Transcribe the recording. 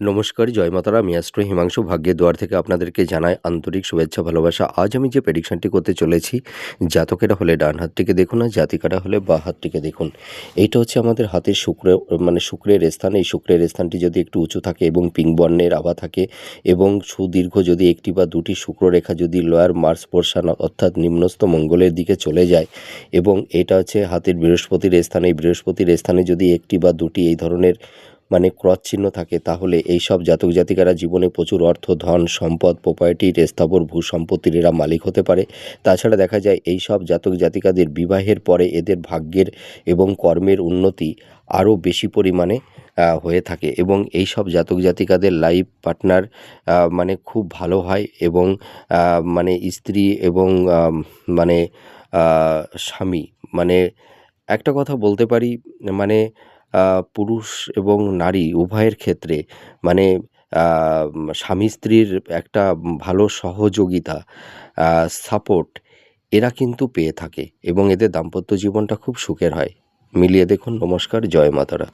নমস্কার, জয় মাতারা আমি অ্যাস্ট্রো হিমাংশু, ভাগ্যের দুয়ার থেকে আপনাদেরকে জানাই আন্তরিক শুভেচ্ছা, ভালোবাসা। আজ আমি যে প্রেডিকশনটি করতে চলেছি, জাতকেরা হলে ডান হাতটিকে দেখুন আর জাতিকারা হলে বা হাতটিকে দেখুন। এইটা হচ্ছে আমাদের হাতের শুক্র মানে শুক্রের স্থান। এই শুক্রের স্থানটি যদি একটু উঁচু থাকে এবং পিঙ্ক বর্ণের আভা থাকে এবং সুদীর্ঘ যদি একটি বা দুটি শুক্ররেখা যদি লয়ার মার্স পোর্শন অর্থাৎ নিম্নস্থ মঙ্গলের দিকে চলে যায় এবং এটা হচ্ছে হাতের বৃহস্পতির স্থানে। এই বৃহস্পতির স্থানে যদি একটি বা দুটি এই ধরনের মানে ক্রস চিহ্ন থাকে, তাহলে এই সব জাতক জাতিকারা জীবনে প্রচুর অর্থ, ধন, সম্পদ প্রপার্টির স্থাবর ভূ সম্পত্তির এরা মালিক হতে পারে। তাছাড়া দেখা যায় এই সব জাতক জাতিকাদের বিবাহের পরে এদের ভাগ্যের এবং কর্মের উন্নতি আরও বেশি পরিমাণে হয়ে থাকে এবং এই সব জাতক জাতিকাদের লাইফ পার্টনার মানে খুব ভালো হয় এবং মানে স্ত্রী এবং মানে স্বামী। মানে একটা কথা বলতে পারি মানে পুরুষ এবং নারী উভয়ের ক্ষেত্রে মানে স্বামী স্ত্রীর একটা ভালো সহযোগিতা সাপোর্ট এরা কিন্তু পেয়ে থাকে এবং এদের দাম্পত্য জীবনটা খুব সুখের হয়। মিলিয়ে দেখুন, নমস্কার, জয় মাতারা।